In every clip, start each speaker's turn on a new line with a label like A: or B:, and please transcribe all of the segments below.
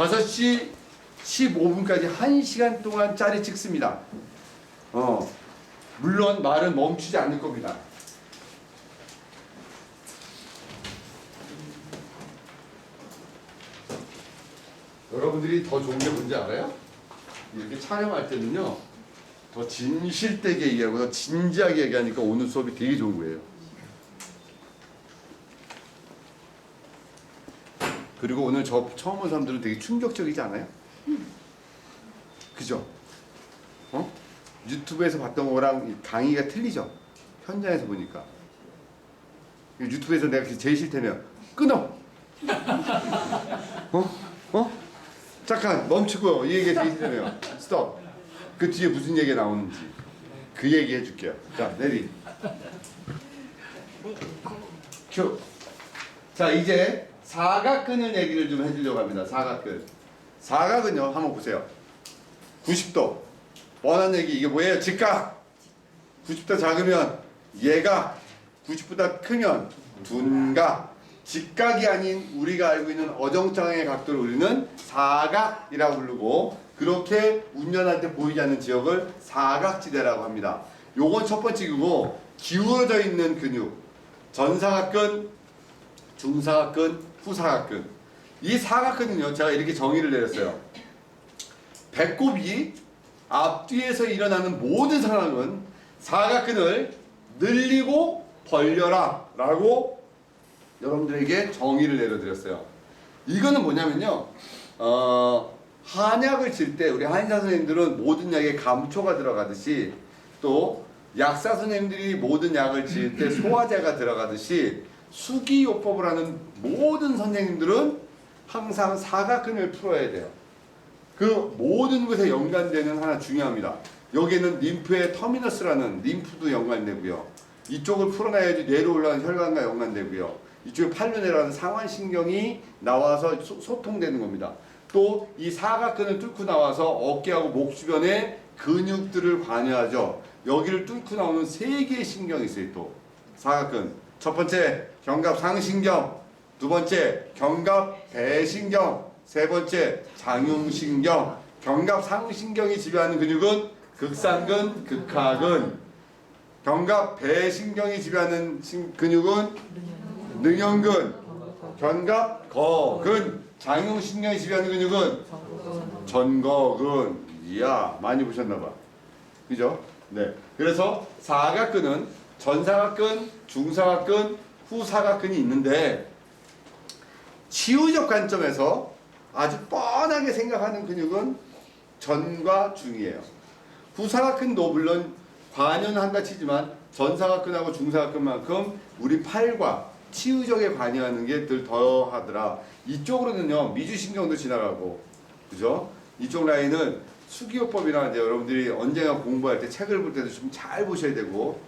A: 5시 15분까지 1시간 동안 짜리 찍습니다. 어, 물론 말은 멈추지 않을 겁니다. 여러분들이 더 좋은 게 뭔지 알아요? 이렇게 촬영할 때는요, 더 진실되게 얘기하고 더 진지하게 얘기하니까 오늘 수업이 되게 좋은 거예요. 그리고 오늘 저 처음 온 사람들은 되게 충격적이지 않아요? 그죠? 어? 유튜브에서 봤던 거랑 이 강의가 틀리죠? 현장에서 보니까. 유튜브에서 내가 제일 싫다면 끊어! 어? 어? 잠깐 멈추고 이 얘기 되게 싫다면 스톱! 그 뒤에 무슨 얘기가 나오는지 그 얘기 해줄게요. 자, 내리. 큐. 자, 이제 사각근을 얘기를 좀 해주려고 합니다. 사각근. 사각은요, 한번 보세요. 90도. 뻔한 얘기, 이게 뭐예요? 직각. 90도 작으면 얘가 90보다 크면 둔각. 직각이 아닌 우리가 알고 있는 어정쩡의 각도를 우리는 사각이라고 부르고 그렇게 운전할 때 보이지 않는 지역을 사각지대라고 합니다. 요건 첫 번째 기고 기울어져 있는 근육. 전사각근, 중사각근, 후사각근. 이 사각근은요, 제가 이렇게 정의를 내렸어요. 배꼽이 앞뒤에서 일어나는 모든 상황은 사각근을 늘리고 벌려라 라고 여러분들에게 정의를 내려드렸어요. 이거는 뭐냐면요, 어, 한약을 칠때 우리 한의사 선생님들은 모든 약에 감초가 들어가듯이 또 약사 선생님들이 모든 약을 지을 때 소화제가 들어가듯이 수기요법을 하는 모든 선생님들은 항상 사각근을 풀어야 돼요. 그 모든 것에 연관되는 하나 중요합니다. 여기에는 림프의 터미너스라는 림프도 연관되고요. 이쪽을 풀어놔야지 뇌로 올라가는 혈관과 연관되고요. 이쪽에 내려가는 상완신경이 나와서 소, 소통되는 겁니다. 또 이 사각근을 뚫고 나와서 어깨하고 목 주변에 근육들을 관여하죠. 여기를 뚫고 나오는 세 개의 신경이 있어요. 또 사각근. 첫 번째 견갑 상신경, 두 번째 견갑 배신경, 세 번째 장흉신경. 견갑 상신경이 지배하는 근육은 극상근, 극하근. 견갑 배신경이 지배하는 신- 근육은 능형근, 견갑 거근, 장흉신경이 지배하는 근육은 전거근. 이야 많이 보셨나봐. 그죠? 네. 그래서 사각근은 전사각근, 중사각근, 후사각근이 있는데 치유적 관점에서 아주 뻔하게 생각하는 근육은 전과 중이에요. 후사각근도 물론 관여한다 치지만 전사각근하고 중사각근만큼 우리 팔과 치유적에 관여하는 게덜 더하더라. 이쪽으로는요 미주신경도 지나가고 그죠? 이쪽 라인은 수기요법이나 이제 여러분들이 언젠가 공부할 때 책을 볼 때도 좀 잘 보셔야 되고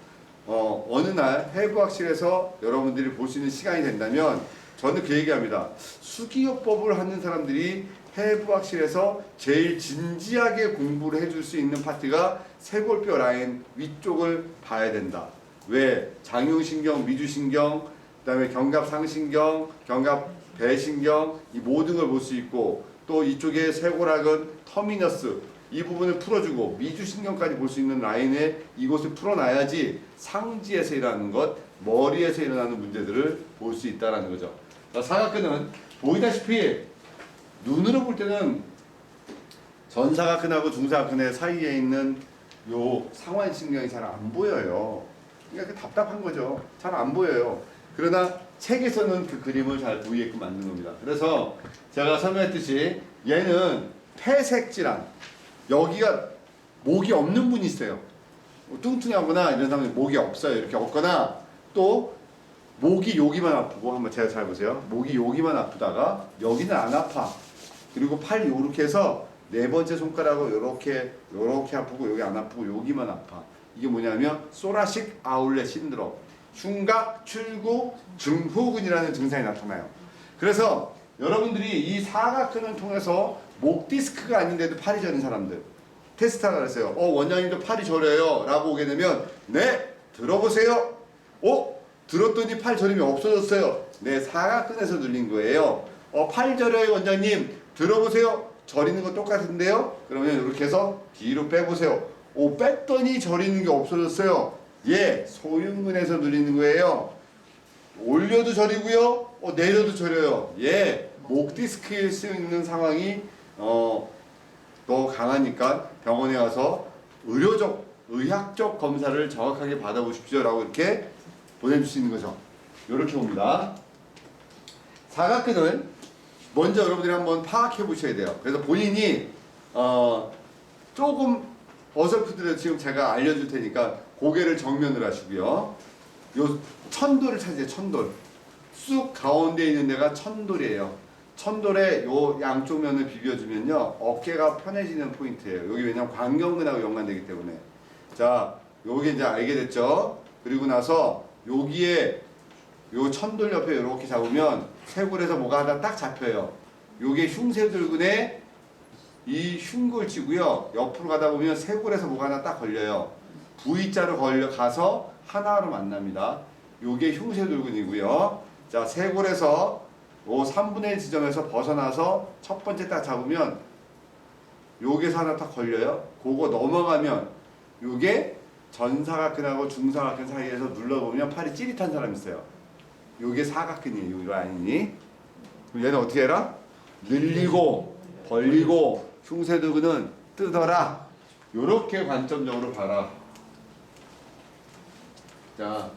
A: 어, 어느 날 해부학실에서 여러분들이 볼 수 있는 시간이 된다면 저는 그 얘기합니다. 수기요법을 하는 사람들이 해부학실에서 제일 진지하게 공부를 해줄 수 있는 파트가 쇄골뼈 라인 위쪽을 봐야 된다. 왜? 장흉신경, 미주신경, 그 다음에 견갑상신경, 견갑 배신경 이 모든 걸 볼 수 있고 또 이쪽에 쇄골학은 터미너스 이 부분을 풀어주고 미주신경까지 볼 수 있는 라인에 이곳을 풀어놔야지 상지에서 일어나는 것, 머리에서 일어나는 문제들을 볼 수 있다라는 거죠. 그러니까 사각근은 보이다시피 눈으로 볼 때는 전사각근하고 중사각근의 사이에 있는 요 상완신경이 잘 안 보여요. 그러니까 그 답답한 거죠. 잘 안 보여요. 그러나 책에서는 그 그림을 잘 보이게끔 만든 겁니다. 그래서 제가 설명했듯이 얘는 폐색 질환. 여기가 목이 없는 분이 있어요. 뭐 뚱뚱하거나 이런 사람이 목이 없어요. 이렇게 없거나 또 목이 여기만 아프고 한번 제가 잘 보세요. 목이 여기만 아프다가 여기는 안 아파. 그리고 팔 요렇게 해서 네 번째 손가락으로 요렇게 요렇게 아프고 여기 안 아프고 여기만 아파. 이게 뭐냐면 소라식 아울렛 신드롬. 흉곽 출구 증후군이라는 증상이 나타나요. 그래서 여러분들이 이 사각근을 통해서 목 디스크가 아닌데도 팔이 저린 사람들 테스트하라 그랬어요. 어 원장님도 팔이 저려요 라고 오게 되면 네 들어보세요. 어 들었더니 팔 저림이 없어졌어요. 네 사각근에서 눌린 거예요. 어팔 저려요 원장님 들어보세요. 저리는 거 똑같은데요. 그러면 이렇게 해서 뒤로 빼보세요. 오 뺐더니 저리는 게 없어졌어요. 예, 소윤근에서 누리는 거예요. 올려도 저리고요. 어, 내려도 저려요. 예, 목 디스크일 수 있는 상황이 어, 더 강하니까 병원에 가서 의료적, 의학적 검사를 정확하게 받아보십시오라고 이렇게 보내주시는 거죠. 이렇게 봅니다. 사각근을 먼저 여러분들이 한번 파악해 보셔야 돼요. 그래서 본인이 어, 조금 어설프더라도 지금 제가 알려줄 테니까 고개를 정면으로 하시고요. 요 천돌을 찾으세요. 천돌. 쑥 가운데 있는 데가 천돌이에요. 천돌에 요 양쪽 면을 비벼주면요 어깨가 편해지는 포인트예요. 여기 왜냐면 광경근하고 연관되기 때문에 자 요게 이제 알게 됐죠. 그리고 나서 여기에 요 천돌 옆에 이렇게 잡으면 쇄골에서 뭐가 하나 딱 잡혀요. 요게 흉쇄들근의 이 흉골치고요. 옆으로 가다 보면 쇄골에서 뭐가 하나 딱 걸려요. V자로 걸려 가서 하나로 만납니다. 요게 흉쇄들근이고요. 자, 쇄골에서 요 3분의 1 지점에서 벗어나서 첫 번째 딱 잡으면 요게서 하나 딱 걸려요. 그거 넘어가면 요게 전사각근하고 중사각근 사이에서 눌러보면 팔이 찌릿한 사람 있어요. 요게 사각근이에요. 요 라인이. 그럼 얘는 어떻게 해라? 늘리고 벌리고 흉쇄도근은 뜨더라. 요렇게 관점적으로 봐라. 자,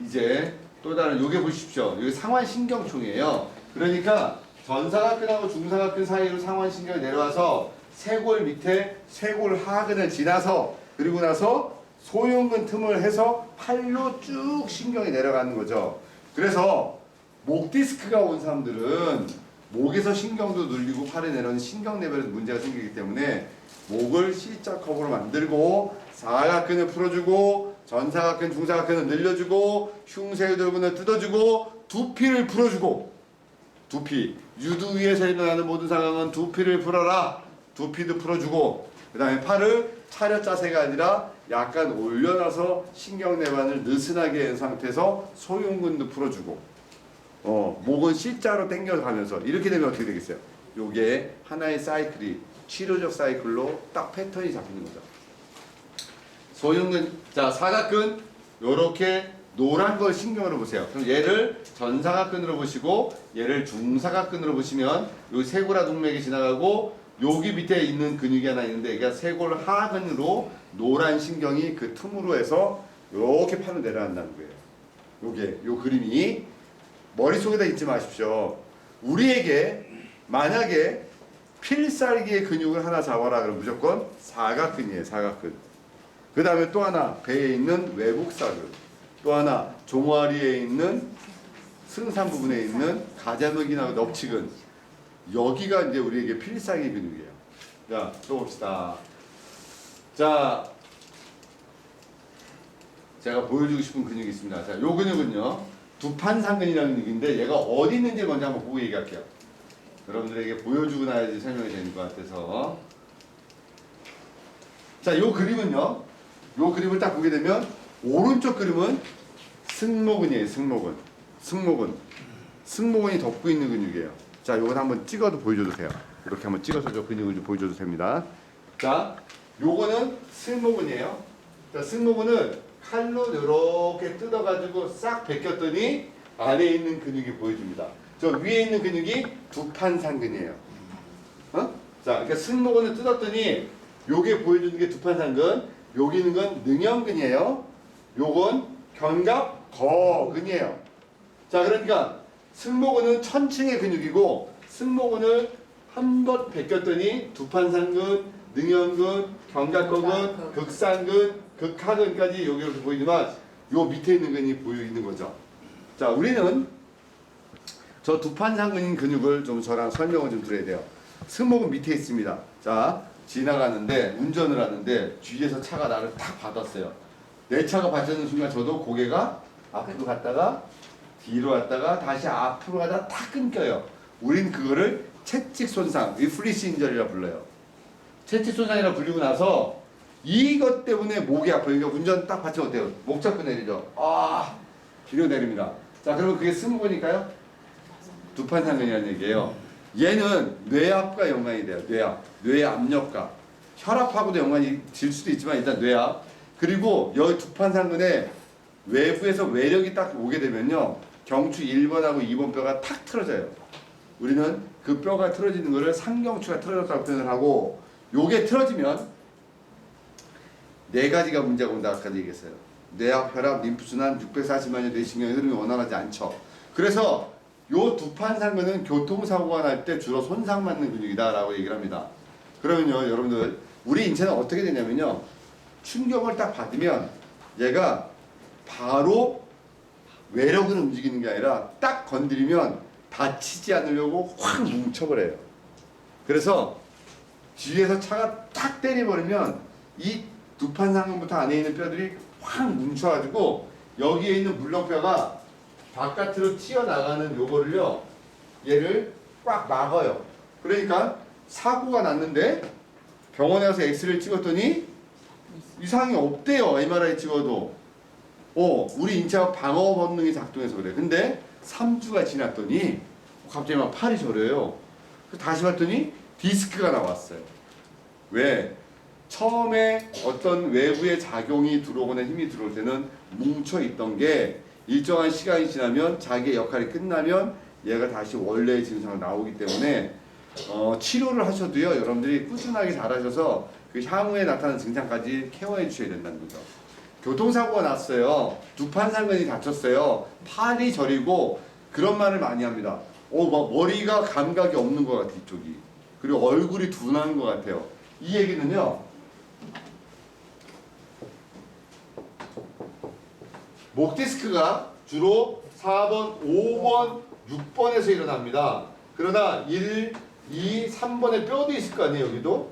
A: 이제 또 다른 요게 보십시오. 여기 상완신경총이에요. 그러니까 전사각근하고 중사각근 사이로 상완신경이 내려와서 쇄골 밑에 쇄골 하근을 지나서 그리고 나서 소흉근 틈을 해서 팔로 쭉 신경이 내려가는 거죠. 그래서 목 디스크가 온 사람들은 목에서 신경도 눌리고 팔에 내려오는 신경 레벨에 문제가 생기기 때문에 목을 C자 컵으로 만들고 사각근을 풀어주고 전사각근, 중사각근을 늘려주고 흉쇄들근을 뜯어주고 두피를 풀어주고. 두피. 유두 위에서 일어나는 모든 상황은 두피를 풀어라. 두피도 풀어주고. 그 다음에 팔을 차렷 자세가 아니라 약간 올려놔서 신경 내관을 느슨하게 한 상태에서 소흉근도 풀어주고. 어, 목은 C자로 당겨 가면서 이렇게 되면 어떻게 되겠어요? 요게 하나의 사이클이 치료적 사이클로 딱 패턴이 잡히는 거죠. 소흉근 자 사각근 요렇게 노란 걸 신경으로 보세요. 그럼 얘를 전사각근으로 보시고 얘를 중사각근으로 보시면 요 쇄골화 동맥이 지나가고 여기 밑에 있는 근육이 하나 있는데 얘가 쇄골 하근으로 노란 신경이 그 틈으로 해서 이렇게 팔로 내려간다는 거예요. 요게 요 그림이 머릿속에다 잊지 마십시오. 우리에게 만약에 필살기의 근육을 하나 잡아라 그러면 무조건 사각근이에요. 사각근. 그 다음에 또 하나 배에 있는 외국사근. 또 하나 종아리에 있는 승산 부분에 있는 가자맥이나 넙치근. 여기가 이제 우리에게 필살기 근육이에요. 자, 또 봅시다. 자, 제가 보여주고 싶은 근육이 있습니다. 자, 요 근육은요. 두판상근이라는 근육인데 얘가 어디 있는지 먼저 한번 보고 얘기할게요. 여러분들에게 보여주고 나야지 설명이 되는 것 같아서. 자, 요 그림은요. 요 그림을 딱 보게 되면 오른쪽 그림은 승모근이에요. 승모근. 승모근. 승모근이 덮고 있는 근육이에요. 자, 요건 한번 찍어도 보여줘도 돼요. 이렇게 한번 찍어서 저 근육을 좀 보여줘도 됩니다. 자, 요거는 승모근이에요. 자, 승모근은 칼로 이렇게 뜯어가지고 싹 벗겼더니 안에 있는 근육이 보여줍니다. 저 위에 있는 근육이 두판상근이에요. 어? 자, 그러니까 승모근을 뜯었더니 요게 보여주는 게 두판상근, 여기 있는 건 능형근이에요. 요건 견갑 거근이에요. 자, 그러니까 승모근은 천층의 근육이고 승모근을 한 번 벗겼더니 두판상근, 능형근, 견갑거근, 극상근, 극하근까지 여기 이렇게 보이지만 요 밑에 있는 근이 보이는 거죠. 자, 우리는 저 두판상근인 근육을 좀 저랑 설명을 좀 드려야 돼요. 승모근 밑에 있습니다. 자, 지나가는데 운전을 하는데 뒤에서 차가 나를 탁 받았어요. 내 차가 받치는 순간 저도 고개가 앞으로 갔다가 뒤로 갔다가 다시 앞으로 가다가 탁 끊겨요. 우린 그거를 채찍 손상, 리플리시 인절이라 불러요. 채찍 손상이라 불리고 나서 이것 때문에 목이 아파요. 그러니까 운전 딱 받치면 어때요? 목 잡고 내리죠. 아, 뒤로 내립니다. 자, 그러면 그게 승모니까요? 두판 상근이라는 얘기예요. 얘는 뇌압과 연관이 돼요. 뇌압, 뇌 압력과 혈압하고도 연관이 질 수도 있지만 일단 뇌압. 그리고 여기 두판상근에 외부에서 외력이 딱 오게 되면요. 경추 1번하고 2번 뼈가 탁 틀어져요. 우리는 그 뼈가 틀어지는 거를 상경추가 틀어졌다고 표현을 하고 요게 틀어지면 네 가지가 문제가 온다 아까 얘기했어요. 뇌압, 혈압, 림프순환, 640만여 뇌신경의 흐름이 원활하지 않죠. 그래서 요 두판 상근은 교통사고가 날 때 주로 손상받는 근육이다라고 얘기를 합니다. 그러면요, 여러분들 우리 인체는 어떻게 되냐면요, 충격을 딱 받으면 얘가 바로 외력을 움직이는 게 아니라 딱 건드리면 다치지 않으려고 확 뭉쳐버려요. 그래서 뒤에서 차가 탁 때려버리면 이 두판 상근부터 안에 있는 뼈들이 확 뭉쳐가지고 여기에 있는 물렁뼈가 바깥으로 튀어나가는 요거를요 얘를 꽉 막아요. 그러니까 사고가 났는데 병원에 가서 엑스레이를 찍었더니 이상이 없대요 MRI 찍어도. 어 우리 인체가 방어 본능이 작동해서 그래. 근데 3주가 지났더니 갑자기 막 팔이 저려요. 다시 봤더니 디스크가 나왔어요. 왜? 처음에 어떤 외부의 작용이 들어오거나 힘이 들어올 때는 뭉쳐 있던 게 일정한 시간이 지나면 자기의 역할이 끝나면 얘가 다시 원래의 증상으로 나오기 때문에 어, 치료를 하셔도요 여러분들이 꾸준하게 잘하셔서 그 향후에 나타나는 증상까지 케어해 주셔야 된다는 거죠. 교통사고가 났어요. 두판 상근이 다쳤어요. 팔이 저리고 그런 말을 많이 합니다. 어, 막 머리가 감각이 없는 것 같아 이쪽이. 그리고 얼굴이 둔한 것 같아요. 이 얘기는요. 목 디스크가 주로 4번, 5번, 6번에서 일어납니다. 그러나 1, 2, 3번에 뼈도 있을 거 아니에요, 여기도?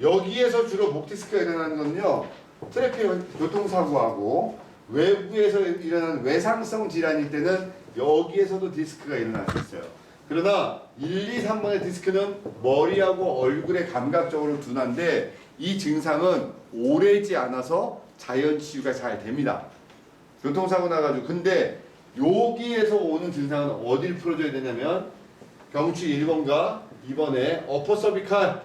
A: 여기에서 주로 목 디스크가 일어나는 건요. 트래픽 교통사고하고 외부에서 일어나는 외상성 질환일 때는 여기에서도 디스크가 일어날 수 있어요. 그러나 1, 2, 3번의 디스크는 머리하고 얼굴에 감각적으로 둔한데 이 증상은 오래지 않아서 자연 치유가 잘 됩니다. 교통사고 나가지고 근데 여기에서 오는 증상은 어딜 풀어줘야 되냐면 경추 1번과 2번에 어퍼 서비칼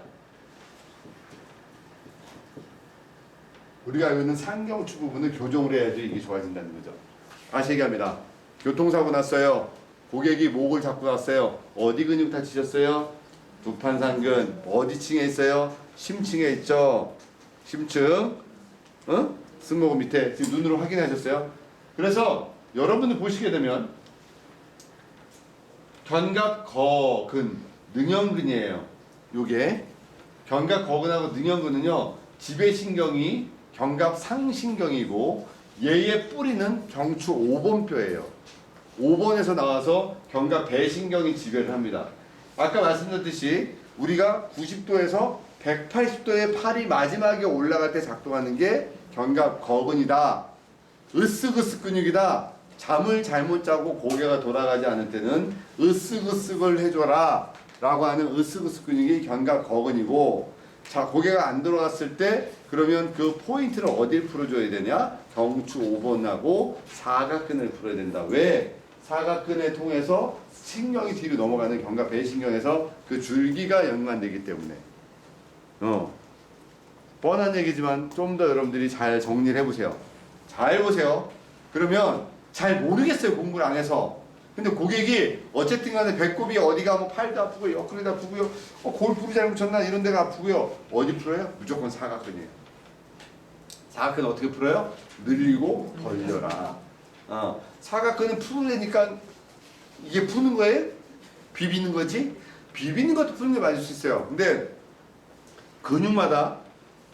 A: 우리가 알고 있는 상경추 부분을 교정을 해야지 이게 좋아진다는 거죠. 다시 얘기합니다. 교통사고 났어요. 고객이 목을 잡고 났어요. 어디 근육 다치셨어요? 두판상근 어디 층에 있어요? 심층에 있죠. 심층. 어? 승모근 밑에 지금 눈으로 확인하셨어요? 그래서 여러분들 보시게 되면 견갑 거근 능형근이에요. 요게 견갑 거근하고 능형근은요 지배신경이 견갑 상신경이고 얘의 뿌리는 경추 5번뼈예요. 5번에서 나와서 견갑 배신경이 지배를 합니다. 아까 말씀드렸듯이 우리가 90도에서 180도의 팔이 마지막에 올라갈 때 작동하는 게 견갑 거근이다. 으쓱으쓱 근육이다. 잠을 잘못 자고 고개가 돌아가지 않을 때는 으쓱으쓱을 해줘라 라고 하는 으쓱으쓱 근육이 견갑 거근이고 자 고개가 안 돌아갔을 때 그러면 그 포인트를 어딜 풀어줘야 되냐? 경추 5번하고 사각근을 풀어야 된다. 왜? 사각근을 통해서 신경이 뒤로 넘어가는 견갑 배신경에서 그 줄기가 연관되기 때문에. 어. 뻔한 얘기지만 좀 더 여러분들이 잘 정리를 해보세요 잘 보세요. 그러면 잘 모르겠어요 공부를 안 해서. 근데 고객이 어쨌든 간에 배꼽이 어디가 뭐 팔도 아프고 옆구리도 아프고요. 어, 골프를 잘못 쳤나 이런 데가 아프고요. 어디 풀어요? 무조건 사각근이에요. 사각근 어떻게 풀어요? 늘리고 벌려라. 어, 사각근은 풀으니까 이게 푸는 거예요? 비비는 거지? 비비는 것도 푸는 게 맞을 수 있어요. 근데 근육마다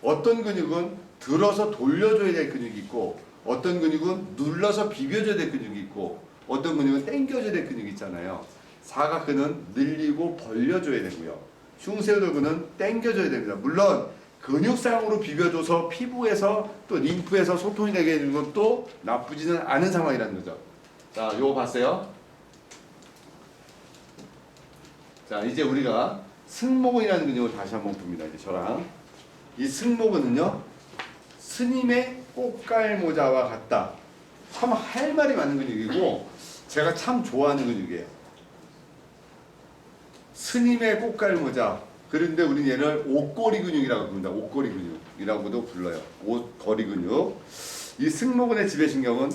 A: 어떤 근육은 들어서 돌려줘야 될 근육이 있고 어떤 근육은 눌러서 비벼줘야 될 근육이 있고 어떤 근육은 당겨줘야 될 근육이 있잖아요. 사각근은 늘리고 벌려줘야 되고요. 흉쇄돌근은 당겨줘야 됩니다. 물론 근육상으로 비벼줘서 피부에서 또 림프에서 소통이 되게 되는 것도 나쁘지는 않은 상황이라는 거죠. 자, 요거 봤어요? 자, 이제 우리가 승모근이라는 근육을 다시 한번 봅니다. 이제 저랑 이 승모근은요. 스님의 꽃갈 모자와 같다. 참 할 말이 많은 근육이고 제가 참 좋아하는 근육이에요. 스님의 꽃갈 모자. 그런데 우리는 얘를 옷걸이 근육이라고 부른다. 옷걸이 근육이라고도 불러요. 옷걸이 근육. 이 승모근의 지배신경은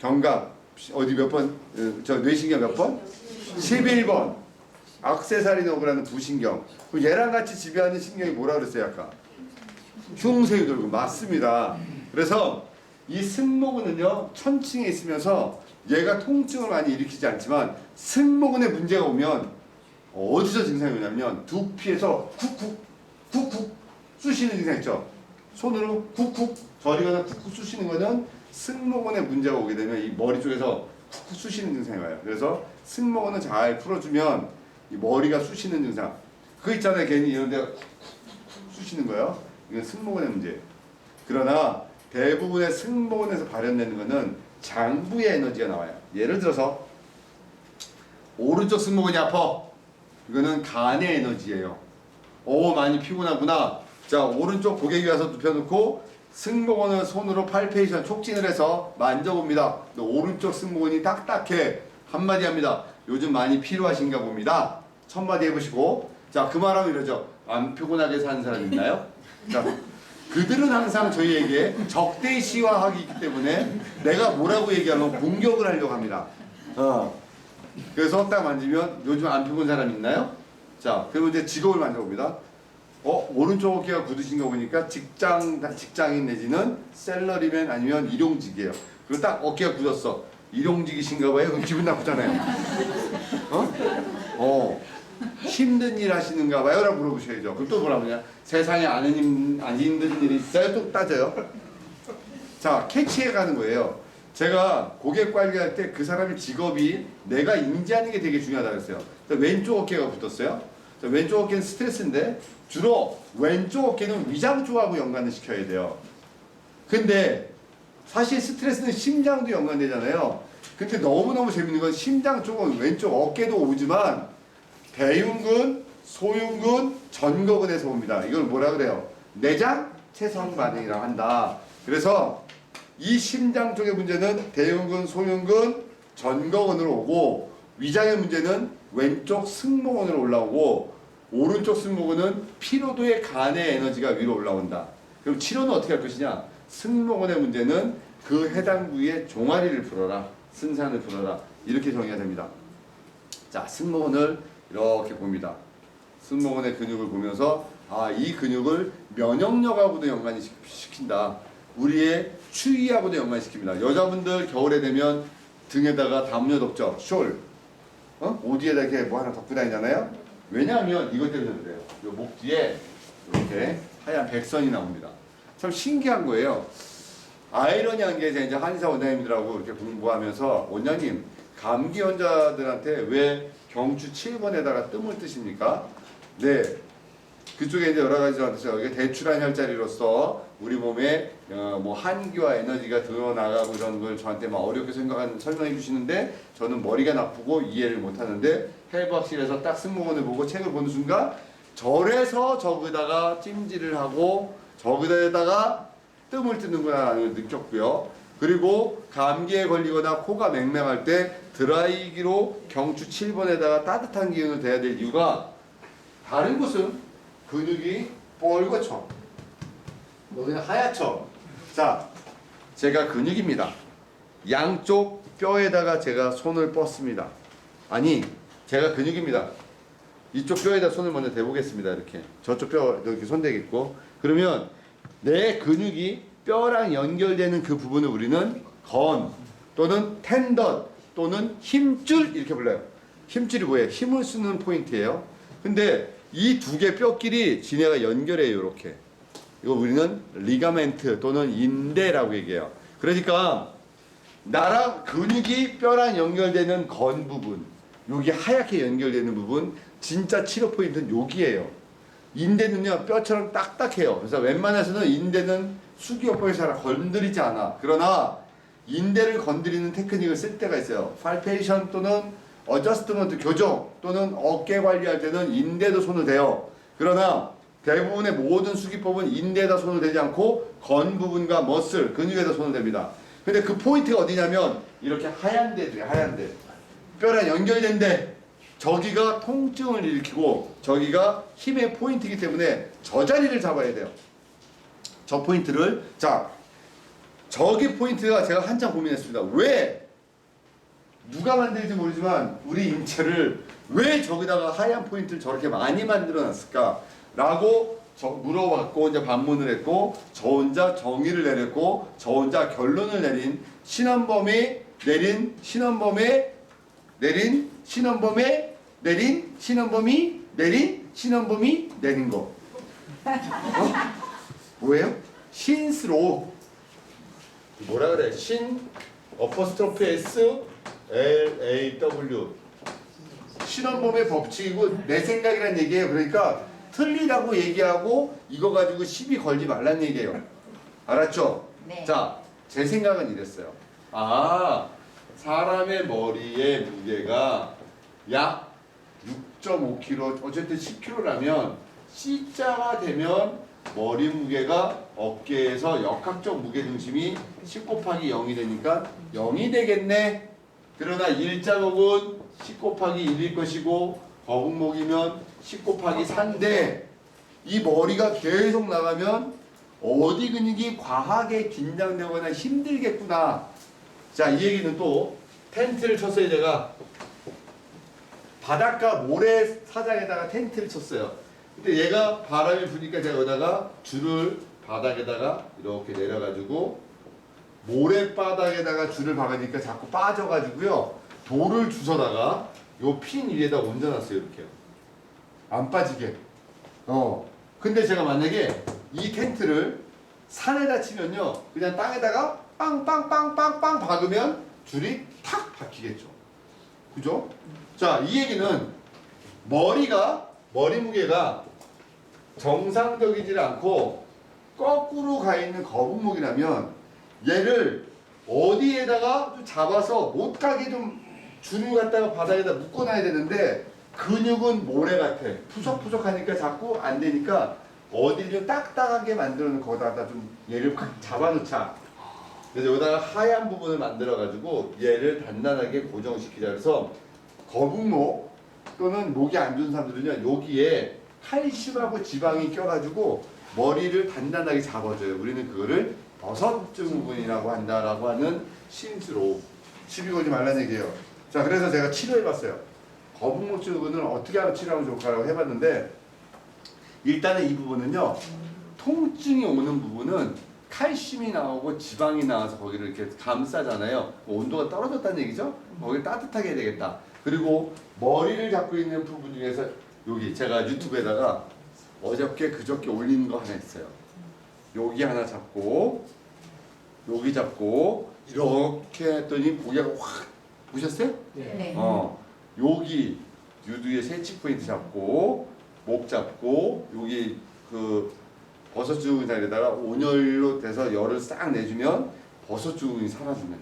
A: 경각 어디 몇 번? 어, 저 뇌신경 몇 번? 11번. 악세사리 노브라는 부신경. 얘랑 같이 지배하는 신경이 뭐라 그랬어요, 아까? 흉쇄유돌근 맞습니다. 그래서 이 승모근은요 천층에 있으면서 얘가 통증을 많이 일으키지 않지만 승모근에 문제가 오면 어디서 증상이 오냐면 두피에서 쿡쿡 쿡쿡 쑤시는 증상 있죠. 손으로 쿡쿡 저리거나 쿡쿡 쑤시는 거는 승모근에 문제가 오게 되면 이 머리 쪽에서 쿡쿡 쑤시는 증상이 와요. 그래서 승모근을 잘 풀어주면 이 머리가 쑤시는 증상. 그 있잖아요. 괜히 이런 데가 쑤시는 거예요. 이건 승모근의 문제예요. 그러나 대부분의 승모근에서 발현되는 것은 장부의 에너지가 나와요. 예를 들어서 오른쪽 승모근이 아파. 이거는 간의 에너지예요. 오 많이 피곤하구나. 자 오른쪽 고개 위에 와서 눕혀놓고 승모근을 손으로 팔페이션 촉진을 해서 만져봅니다. 오른쪽 승모근이 딱딱해. 한마디 합니다. 요즘 많이 필요하신가 봅니다. 첫마디 해보시고 자 그 말하면 이러죠. 안 피곤하게 사는 사람 있나요? 자 그들은 항상 저희에게 적대시화하기 때문에 내가 뭐라고 얘기하면 공격을 하려고 합니다. 어. 그래서 딱 만지면 요즘 안 피곤 사람 있나요? 자, 그리고 이제 직업을 만져봅니다. 어, 오른쪽 어깨가 굳으신 거 보니까 직장, 직장인 내지는 셀러리맨 아니면 일용직이에요. 그리고 딱 어깨가 굳었어. 일용직이신가 봐요. 그럼 기분 나쁘잖아요. 어? 어. 힘든 일 하시는가 봐요? 라고 물어보셔야죠. 그럼 또 뭐라 그러냐? 세상에 안, 힘, 안 힘든 일이 있어요? 또 따져요. 자, 캐치해 가는 거예요. 제가 고객 관리할 때 그 사람의 직업이 내가 인지하는 게 되게 중요하다 그랬어요. 자, 왼쪽 어깨가 붙었어요. 자, 왼쪽 어깨는 스트레스인데 주로 왼쪽 어깨는 위장 쪽하고 연관을 시켜야 돼요. 근데 사실 스트레스는 심장도 연관되잖아요. 근데 너무너무 재밌는 건 심장 쪽은 왼쪽 어깨도 오지만 대흉근, 소흉근, 전거근에서 옵니다. 이걸 뭐라 그래요? 내장 채성 반응이라고 한다. 그래서 이 심장 쪽의 문제는 대흉근, 소흉근, 전거근으로 오고 위장의 문제는 왼쪽 승모근으로 올라오고 오른쪽 승모근은 피로도의 간의 에너지가 위로 올라온다. 그럼 치료는 어떻게 할 것이냐? 승모근의 문제는 그 해당 부위의 종아리를 풀어라. 승산을 풀어라. 이렇게 정의가 됩니다. 자, 승모근을 이렇게 봅니다. 승모근의 근육을 보면서 아, 이 근육을 면역력하고도 연관이 시- 시킨다. 우리의 추위하고도 연관시킵니다. 여자분들 겨울에 되면 등에다가 담요 덮죠. 숄. 어? 옷에다 이렇게 뭐 하나 덮고 다니잖아요. 왜냐하면 이것 때문에 그래요. 요 목 뒤에 이렇게 하얀 백선이 나옵니다. 참 신기한 거예요. 아이러니한 게 이제 한의사 원장님들하고 이렇게 공부하면서 원장님 감기 환자들한테 왜 경추 7번에다가 뜸을 뜨십니까? 네. 그쪽에 이제 여러 가지가 있어요. 이게 대출한 혈자리로서 우리 몸에 어, 뭐 한기와 에너지가 드러나가고 이런 걸 저한테 막 어렵게 생각하는 설명해 주시는데 저는 머리가 나쁘고 이해를 못 하는데 해부학실에서 딱 승무원을 보고 책을 보는 순간 절에서 저기다가 찜질을 하고 저기다가 뜸을 뜨는구나라는 걸 느꼈고요. 그리고 감기에 걸리거나 코가 맹맹할 때 드라이기로 경추 7번에다가 따뜻한 기운을 대야 될 이유가 다른 곳은 근육이 뻘겋죠. 여기는 하얗죠. 자, 제가 근육입니다. 양쪽 뼈에다가 제가 손을 뻗습니다. 아니, 제가 근육입니다. 이쪽 뼈에다 손을 먼저 대보겠습니다. 이렇게 저쪽 뼈 이렇게 손 대겠고 그러면 내 근육이 뼈랑 연결되는 그 부분을 우리는 건 또는 텐던 또는 힘줄 이렇게 불러요. 힘줄이 뭐예요? 힘을 쓰는 포인트예요. 근데 이 두 개 뼈끼리 지네가 연결해요. 이렇게. 이거 우리는 리가멘트 또는 인대라고 얘기해요. 그러니까 나랑 근육이 뼈랑 연결되는 건 부분, 여기 하얗게 연결되는 부분, 진짜 치료 포인트는 여기예요. 인대는요 뼈처럼 딱딱해요. 그래서 웬만해서는 인대는 수기어법에 잘 건드리지 않아. 그러나 인대를 건드리는 테크닉을 쓸 때가 있어요. 팔페이션 또는 어저스트먼트 교정 또는 어깨 관리할 때는 인대도 손을 대요. 그러나 대부분의 모든 수기법은 인대에다 손을 대지 않고 건 부분과 머슬, 근육에다 손을 댑니다. 근데 그 포인트가 어디냐면 이렇게 하얀 데들이 하얀 데. 뼈랑 연결된 데. 저기가 통증을 일으키고 저기가 힘의 포인트이기 때문에 저 자리를 잡아야 돼요. 저 포인트를 자 저기 포인트가 제가 한참 고민했습니다. 왜 누가 만들지 모르지만 우리 인체를 왜 저기다가 하얀 포인트를 저렇게 많이 만들어 놨을까? 라고 저 물어봤고 이제 반문을 했고 저 혼자 정의를 내렸고 저 혼자 결론을 내린 신원범이 내린 신원범의 내린 신원범의 내린 신원범이 내린 신원범이 내린 거 어? 뭐예요? 신스로 뭐라 그래? 신 어퍼스트로피 S L A W 신원범의 법칙이고 내 생각이란 얘기예요. 그러니까 틀리다고 얘기하고 이거 가지고 시비 걸지 말란 얘기예요. 알았죠?
B: 네.
A: 자, 제 생각은 이랬어요. 아, 사람의 머리의 무게가 약 6.5kg, 어쨌든 10kg라면 C자가 되면 머리 무게가 어깨에서 역학적 무게 중심이 10 곱하기 0이 되니까 0이 되겠네. 그러나 일자목은 10 곱하기 1일 것이고 거북목이면 10 곱하기 4인데 이 머리가 계속 나가면 어디 근육이 과하게 긴장되거나 힘들겠구나. 자, 이 얘기는 또 텐트를 쳤어요, 제가. 바닷가 모래 사장에다가 텐트를 쳤어요. 근데 얘가 바람이 부니까 제가 여기다가 줄을 바닥에다가 이렇게 내려가지고 모래바닥에다가 줄을 박으니까 자꾸 빠져가지고요. 돌을 주워다가 요 핀 위에다 얹어놨어요, 이렇게요. 안 빠지게. 어. 근데 제가 만약에 이 텐트를 산에다 치면요. 그냥 땅에다가 빵빵빵빵빵 박으면 줄이 탁 박히겠죠. 그죠? 자, 이 얘기는 머리가, 머리 무게가 정상적이지 않고 거꾸로 가 있는 거북목이라면 얘를 어디에다가 좀 잡아서 못 가게 좀 줄을 갖다가 바닥에다 묶어놔야 되는데 근육은 모래 같아. 푸석푸석하니까 자꾸 안 되니까 어디를 좀 딱딱하게 놓은 거기다가 좀 얘를 확 잡아놓자. 그래서 여기다가 하얀 부분을 만들어 가지고 얘를 단단하게 고정시키자. 그래서 거북목 또는 목이 안 좋은 사람들은요 여기에 칼슘하고 지방이 껴가지고 머리를 단단하게 잡아줘요. 우리는 그거를 버섯 증후군이라고 한다라고 하는 신수로 시비 걸지 말라는 얘기예요. 자 그래서 제가 치료해봤어요. 거북목 증후군을 어떻게 하면 치료하면 좋을까라고 해봤는데 일단은 이 부분은요 통증이 오는 부분은 칼슘이 나오고 지방이 나와서 거기를 이렇게 감싸잖아요. 온도가 떨어졌다는 얘기죠. 거기 따뜻하게 해야 되겠다. 그리고 머리를 잡고 있는 부분 중에서 여기 제가 유튜브에다가 어저께 그저께 올린 거 하나 있어요. 여기 하나 잡고 여기 잡고 이렇게 했더니 고개가 확 보셨어요?
B: 네.
A: 어 여기 유두의 세치 포인트 잡고 목 잡고 여기 그 버섯 주근 자리에다가 온열로 돼서 열을 싹 내주면 버섯 주근이 사라지는.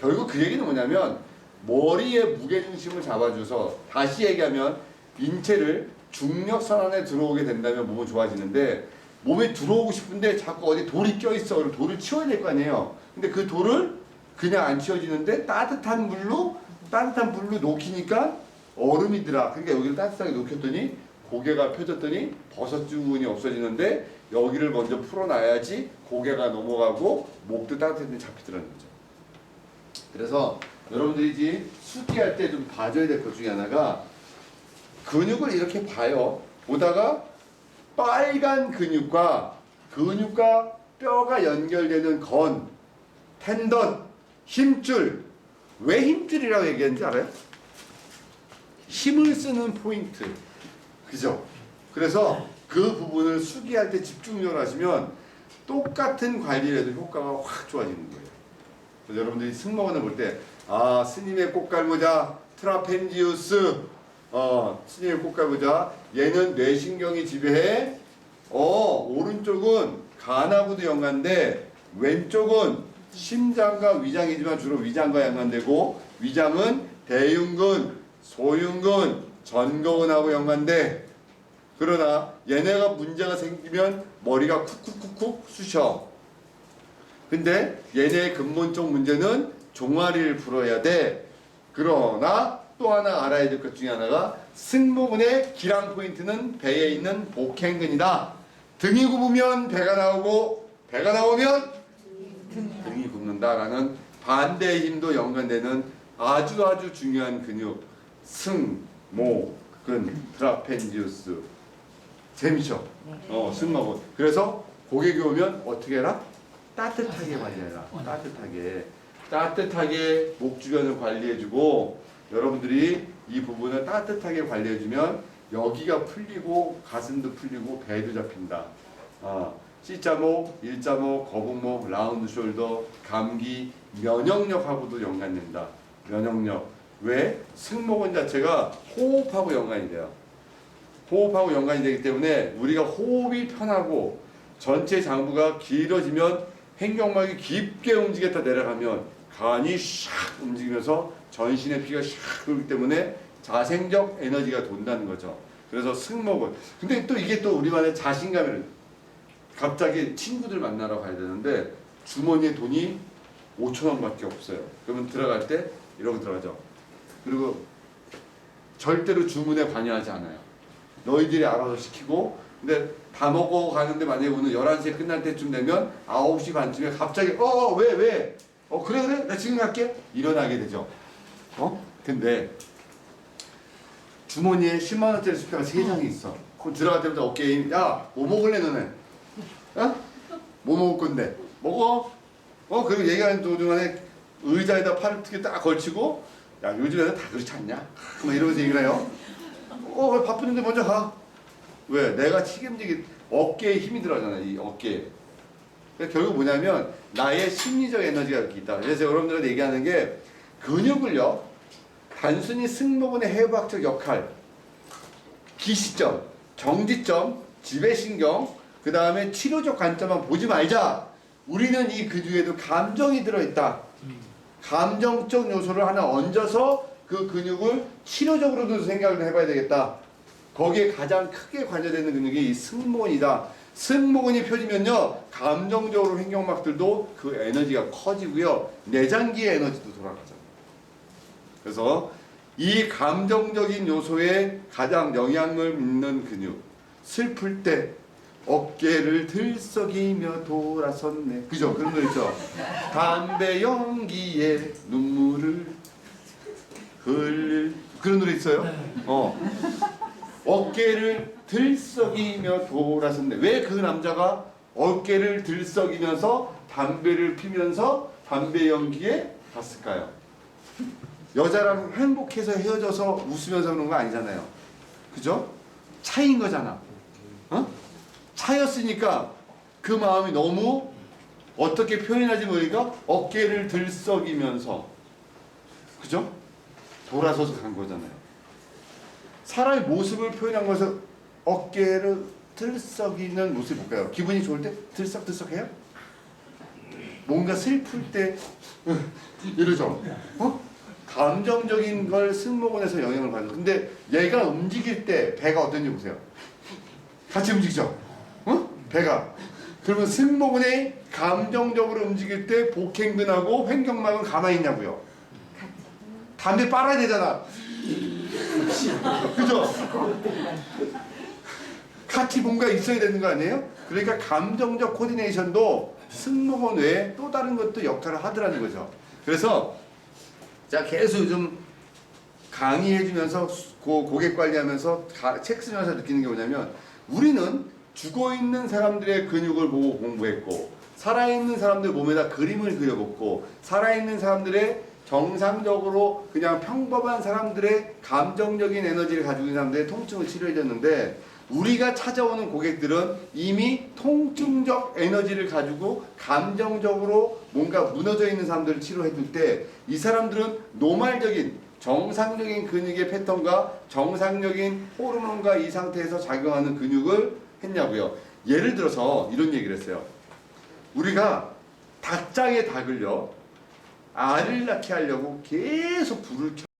A: 결국 그 얘기는 뭐냐면 머리의 무게 중심을 잡아줘서 다시 얘기하면 인체를 중력선 안에 들어오게 된다면 몸은 좋아지는데 몸에 들어오고 싶은데 자꾸 어디 돌이 껴있어. 그럼 돌을 치워야 될 거 아니에요. 근데 그 돌을 그냥 안 치워지는데 따뜻한 물로 따뜻한 물로 녹이니까 얼음이 들어. 그러니까 여기를 따뜻하게 녹였더니 고개가 펴졌더니 버섯 주근이 없어지는데 여기를 먼저 풀어놔야지 고개가 넘어가고 목도 따뜻해지니 잡히더라는 거죠. 그래서 여러분들이 이제 수기할 때 좀 봐줘야 될 것 중에 하나가 근육을 이렇게 봐요. 보다가 빨간 근육과 근육과 뼈가 연결되는 건, 텐던, 힘줄. 왜 힘줄이라고 얘기하는지 알아요? 힘을 쓰는 포인트. 그죠? 그래서 그 부분을 수기할 때 집중력을 하시면 똑같은 관리를 해도 효과가 확 좋아지는 거예요. 그래서 여러분들이 승모근을 볼 때, 아, 스님의 꽃갈모자, 트라펜지우스, 어, 스님의 꽃갈모자, 얘는 뇌신경이 지배해, 어, 오른쪽은 간하고도 연관돼, 왼쪽은 심장과 위장이지만 주로 위장과 연관되고, 위장은 대흉근, 소흉근, 전거근하고 연관돼. 그러나 얘네가 문제가 생기면 머리가 쿡쿡쿡쿡 쑤셔. 근데 얘네의 근본적 문제는 종아리를 풀어야 돼. 그러나 또또 하나 알아야 될 것 중에 하나가 승모근의 기랑 포인트는 배에 있는 복행근이다. 등이 굽으면 배가 나오고 배가 나오면 등이 굽는다라는 반대의 힘도 연관되는 아주 아주 중요한 근육 승모근 트라펜지우스 재밌죠? 어 승모근 그래서 고객이 오면 어떻게 해라? 따뜻하게 관리해라 따뜻하게 따뜻하게 목 주변을 관리해주고 여러분들이 이 부분을 따뜻하게 관리해주면 여기가 풀리고 가슴도 풀리고 배도 잡힌다. 아, C자목, 일자목, 거북목, 라운드 숄더, 감기, 면역력하고도 연관된다. 면역력. 왜? 승모근 자체가 호흡하고 연관이 돼요. 호흡하고 연관이 되기 때문에 우리가 호흡이 편하고 전체 장부가 길어지면 횡격막이 깊게 움직였다 내려가면 간이 샥 움직이면서 전신의 피가 샥 돌기 때문에 자생적 에너지가 돈다는 거죠. 그래서 승모근. 근데 또 이게 또 우리만의 자신감을 갑자기 친구들 만나러 가야 되는데 주머니에 돈이 5천 원밖에 없어요. 그러면 들어갈 때 이러고 들어가죠. 그리고 절대로 주문에 관여하지 않아요. 너희들이 알아서 시키고 근데 다 먹고 가는데 만약에 오늘 11시에 끝날 때쯤 되면 9시 반쯤에 갑자기 어 왜 왜? 어 그래 그래 나 지금 갈게 일어나게 되죠. 어? 근데 주머니에 10만 원짜리 수표가 세 장이 있어. 그럼 들어갈 때부터 어깨에 야뭐 먹을래 너네? 어? 뭐 먹을 건데? 먹어. 어 그리고 얘기하는 도중에 의자에다 팔을 떻게 딱 걸치고 야 요즘에는 다 그렇지 않냐? 막 이러면서 얘기를 해요. 어왜 바쁘는데 먼저 가. 왜? 내가 책임지기 어깨에 힘이 들어가잖아 이 어깨에. 그러니까 결국 뭐냐면 나의 심리적 에너지가 이렇게 있다. 그래서 여러분들한테 얘기하는 게 근육을요 단순히 승모근의 해부학적 역할, 기시점, 경지점, 지배신경, 그 다음에 치료적 관점만 보지 말자. 우리는 이 근육에도 감정이 들어있다. 감정적 요소를 하나 얹어서 그 근육을 치료적으로도 생각을 해봐야 되겠다. 거기에 가장 크게 관여되는 근육이 이 승모근이다. 승모근이 펴지면요, 감정적으로 횡격막들도 그 에너지가 커지고요, 내장기의 에너지도 돌아가죠. 그래서 이 감정적인 요소에 가장 영향을 믿는 근육, 슬플 때 어깨를 들썩이며 돌아섰네. 그죠? 그런 거 있죠? 담배 연기에 눈물을 흘릴 그런 노래 있어요? 어. 어깨를 들썩이며 돌아섰네. 왜그 남자가 어깨를 들썩이면서 담배를 피면서 담배 연기에 갔을까요? 여자랑 행복해서 헤어져서 웃으면서 그런 거 아니잖아요. 그죠? 차인 거잖아. 어? 차였으니까 그 마음이 너무 어떻게 표현하지 모르니까 어깨를 들썩이면서 그죠? 돌아서서 간 거잖아요. 사람의 모습을 표현한 것은 어깨를 들썩이는 모습 볼까요? 기분이 좋을 때 들썩들썩해요? 뭔가 슬플 때 이러죠. 어? 감정적인 걸 승모근에서 영향을 받아요. 근데 얘가 움직일 때 배가 어떤지 보세요. 같이 움직이죠. 어? 배가. 그러면 승모근이 감정적으로 움직일 때 복행근하고 횡격막은 가만히 있냐고요. 담배 빨아야 되잖아. 그죠? 같이 뭔가 있어야 되는 거 아니에요? 그러니까 감정적 코디네이션도 승모근 외에 또 다른 것도 역할을 하더라는 거죠. 그래서 자 계속 요즘 강의해주면서 고, 고객 관리하면서 가- 책 쓰면서 느끼는 게 뭐냐면 우리는 죽어 있는 사람들의 근육을 보고 공부했고 살아있는 사람들 몸에다 그림을 그려봤고 살아있는 사람들의 정상적으로 그냥 평범한 사람들의 감정적인 에너지를 가지고 있는 사람들의 통증을 치료해줬는데 우리가 찾아오는 고객들은 이미 통증적 에너지를 가지고 감정적으로 뭔가 무너져 있는 사람들을 치료해줄 때 이 사람들은 노말적인 정상적인 근육의 패턴과 정상적인 호르몬과 이 상태에서 작용하는 근육을 했냐고요. 예를 들어서 이런 얘기를 했어요. 우리가 닭장에 닭을요 알을 낳게 하려고 계속 불을 켜.